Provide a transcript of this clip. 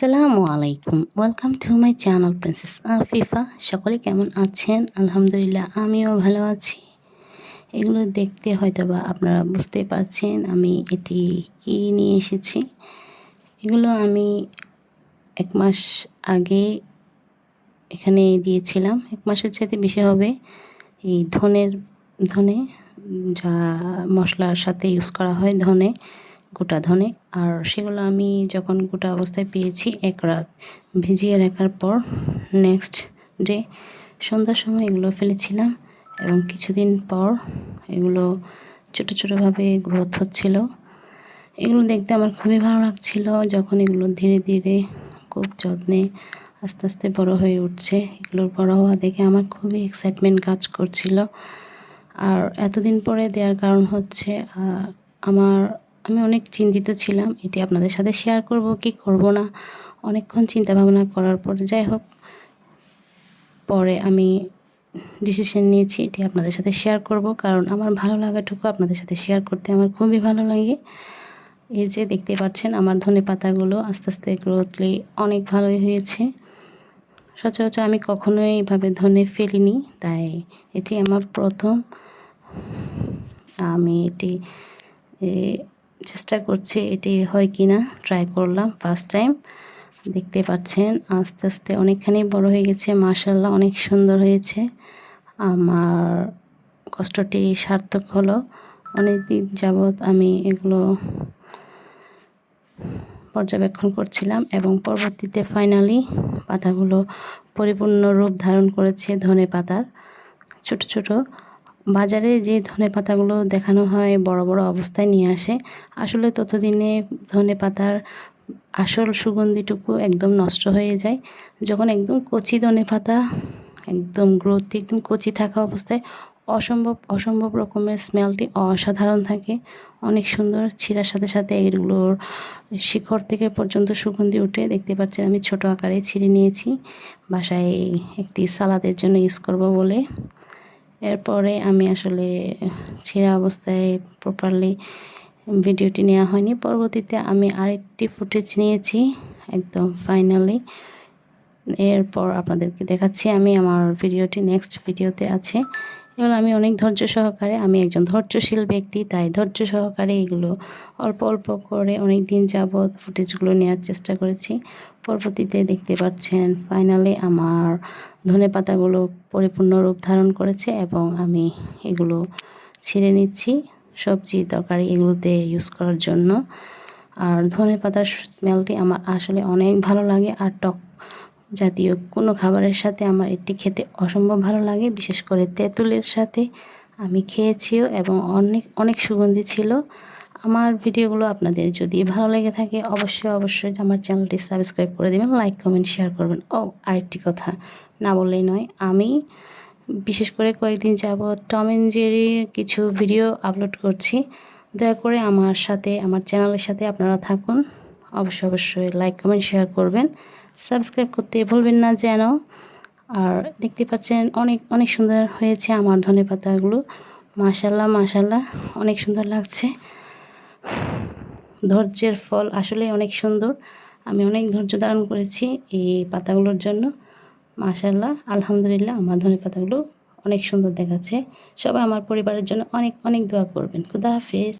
আসসালামু আলাইকুম। Welcome to my channel princess Afifa সকলে কেমন আছেন? আলহামদুলিল্লাহ, আমিও ভালো আছি। এগুলো দেখতে হয়তো বা আপনারা বুঝতে পারছেন আমি এটি কি নিয়ে এসেছি। এগুলো আমি এক মাস আগে এখানে দিয়েছিলাম। এক মাসের চাইতে বেশি হবে এই ধনের, ধনে যা মশলার সাথে ইউজ করা হয়, ধনে। গোটা ধনে। আর সেগুলো আমি যখন গোটা অবস্থায় পেয়েছি এক রাত ভিজিয়ে রাখার পর নেক্সট ডে সন্ধ্যার সময় এগুলো ফেলেছিলাম এবং কিছুদিন পর এগুলো ছোটো ছোটোভাবে গ্রোথ হচ্ছিল। এগুলো দেখতে আমার খুবই ভালো লাগছিল যখন এগুলো ধীরে ধীরে খুব যত্নে আস্তে আস্তে বড় হয়ে উঠছে। এগুলোর বড় হওয়া দেখে আমার খুবই এক্সাইটমেন্ট কাজ করছিল। আর এতদিন পরে দেওয়ার কারণ হচ্ছে আমার আমি অনেক চিন্তিত ছিলাম, এটি আপনাদের সাথে শেয়ার করব, কি করব না? অনেকক্ষণ চিন্তা ভাবনা করার পর, যাই হোক, পরে আমি ডিসিশন নিয়েছি, এটি আপনাদের সাথে শেয়ার করব। কারণ আমার ভালো লাগাটুকু আপনাদের সাথে শেয়ার করতে আমার খুবই ভালো লাগে। এই যে দেখতে পাচ্ছেন, আমার ধনে পাতাগুলো আস্তে আস্তে গ্রোথলি অনেক ভালোই হয়েছে। সচরাচর আমি কখনোই এইভাবে ধনে ফেলিনি, তাই এটি আমার প্রথম। আমি এটি চেষ্টা করছি এটি হয় কি না ট্রাই করলাম ফার্স্ট টাইম দেখতে পাচ্ছেন, আস্তে আস্তে অনেকখানি বড় হয়ে গেছে মার্শাল্লাহ অনেক সুন্দর হয়েছে। আমার কষ্টটি সার্থক হলো। অনেক দিন যাবৎ আমি এগুলো পর্যবেক্ষণ করছিলাম এবং পরবর্তীতে ফাইনালি পাতাগুলো পরিপূর্ণ রূপ ধারণ করেছে ধনে পাতার। ছোট ছোট বাজারে যে ধনে পাতাগুলো দেখানো হয়, বড় বড় অবস্থায় নিয়ে আসে, আসলে ততদিনে ধনে পাতার আসল সুগন্ধিটুকু একদম নষ্ট হয়ে যায়। যখন একদম কচি ধনে পাতা, একদম গ্রোথ একদম কচি থাকা অবস্থায় অসম্ভব অসম্ভব রকমের স্মেলটি অসাধারণ থাকে। অনেক সুন্দর ছিঁড়ার সাথে সাথে এগুলোর শিখর থেকে পর্যন্ত সুগন্ধি উঠে, দেখতে পাচ্ছেন আমি ছোট আকারে ছিঁড়ে নিয়েছি। বাসায় একটি সালাদের জন্য ইউজ করব বলে। এরপরে আমি আসলে ছেঁড়া অবস্থায় প্রপারলি ভিডিওটি নেওয়া হয়নি। পরবর্তীতে আমি আরেকটি ফুটেজ নিয়েছি, একদম ফাইনালি এরপর আপনাদেরকে দেখাচ্ছি, আমি আমার ভিডিওটি নেক্সট ভিডিওতে আছে। এবার আমি অনেক ধৈর্য সহকারে, আমি একজন ধৈর্যশীল ব্যক্তি, তাই ধৈর্য সহকারে এগুলো অল্প অল্প করে অনেক দিন যাবৎ ফুটেজগুলো নেওয়ার চেষ্টা করেছি। পরবর্তীতে দেখতে পাচ্ছেন ফাইনালি আমার ধনে পাতাগুলো পরিপূর্ণ রূপ ধারণ করেছে এবং আমি এগুলো ছিঁড়ে নিচ্ছি সবজি তরকারি এগুলোতে ইউজ করার জন্য। আর ধনে পাতার স্মেলটি আমার আসলে অনেক ভালো লাগে আর টক জাতীয় কোনো খাবারের সাথে আমার এটি খেতে অসম্ভব ভালো লাগে। বিশেষ করে তেঁতুলের সাথে আমি খেয়েছিও এবং অনেক অনেক সুগন্ধি ছিল। আমার ভিডিওগুলো আপনাদের যদি ভালো লেগে থাকে অবশ্যই অবশ্যই আমার চ্যানেলটি সাবস্ক্রাইব করে দেবেন, লাইক, কমেন্ট, শেয়ার করবেন। ও, আরেকটি কথা না বললেই নয়, আমি বিশেষ করে কয়েকদিন যাব টম অ্যান্ড জেরি কিছু ভিডিও আপলোড করছি। দয়া করে আমার সাথে, আমার চ্যানেলের সাথে আপনারা থাকুন। অবশ্যই অবশ্যই লাইক, কমেন্ট, শেয়ার করবেন। সাবস্ক্রাইব করতে ভুলবেন না যেন। আর দেখতে পাচ্ছেন অনেক অনেক সুন্দর হয়েছে আমার ধনে পাতাগুলো। মাশাল্লাহ মাশাল্লাহ অনেক সুন্দর লাগছে। ধৈর্যের ফল আসলে অনেক সুন্দর। আমি অনেক ধৈর্য ধারণ করেছি এই পাতাগুলোর জন্য। মাশাল্লাহ আলহামদুলিল্লাহ আমার ধনে পাতাগুলো অনেক সুন্দর দেখাচ্ছে। সবাই আমার পরিবারের জন্য অনেক অনেক দোয়া করবেন। খুদা হাফেজ।